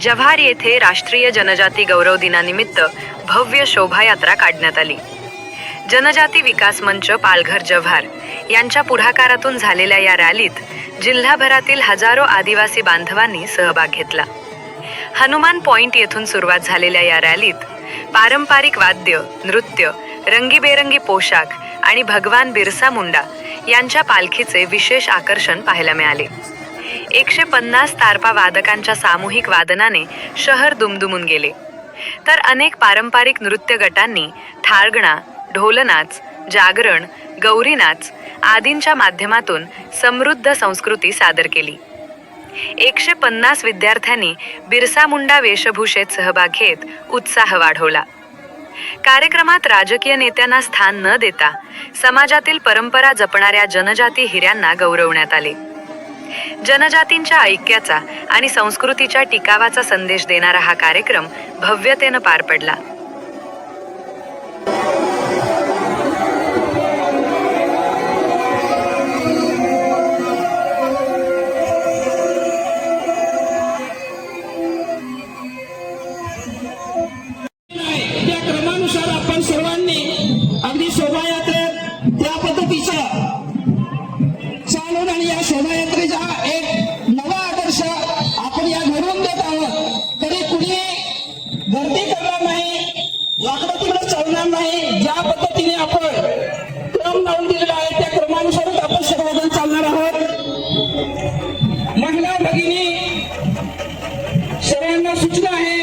जव्हार येथे राष्ट्रीय जनजाती गौरव दिनानिमित्त भव्य शोभायात्रा काढण्यात आली. जनजाती विकास मंच पालघर जव्हार यांच्या पुढाकारातून झालेल्या या रॅलीत जिल्हाभरातील हजारो आदिवासी बांधवांनी सहभाग घेतला. हनुमान पॉइंट येथून सुरुवात झालेल्या या रॅलीत पारंपरिक वाद्य नृत्य रंगीबेरंगी पोशाख आणि भगवान बिरसा मुंडा यांच्या पालखीचे विशेष आकर्षण पाहायला मिळाले. एकशे पन्नास तारपा वादकांच्या सामूहिक वादनाने शहर दुमदुमून गेले. तर अनेक पारंपरिक नृत्य गटांनी थाळगणा ढोलनाच जागरण गौरी नाच आदींच्या माध्यमातून समृद्ध संस्कृती सादर केली. एकशे पन्नास विद्यार्थ्यांनी बिरसा मुंडा वेशभूषेत सहभाग घेत उत्साह वाढवला. कार्यक्रमात राजकीय नेत्यांना स्थान न देता समाजातील परंपरा जपणाऱ्या जनजाती हिऱ्यांना गौरवण्यात आले. जनजातींच्या ऐक्याचा आणि संस्कृतीच्या टिकावाचा संदेश देणारा हा कार्यक्रम भव्यतेनं पार पडला. क्रमानुसार आपण सर्वांनी शोभायात्रेत त्या पद्धतीच्या चालून आणि या शोभायात्रेचा वाकडं तिकडं चालणार नाही. ज्या पद्धतीने आपण क्रम लावून दिलेला आहे त्या क्रमानुसारच आपण सर्वजण चालणार आहोत. महिला भगिनी सर्वांना सूचना आहे.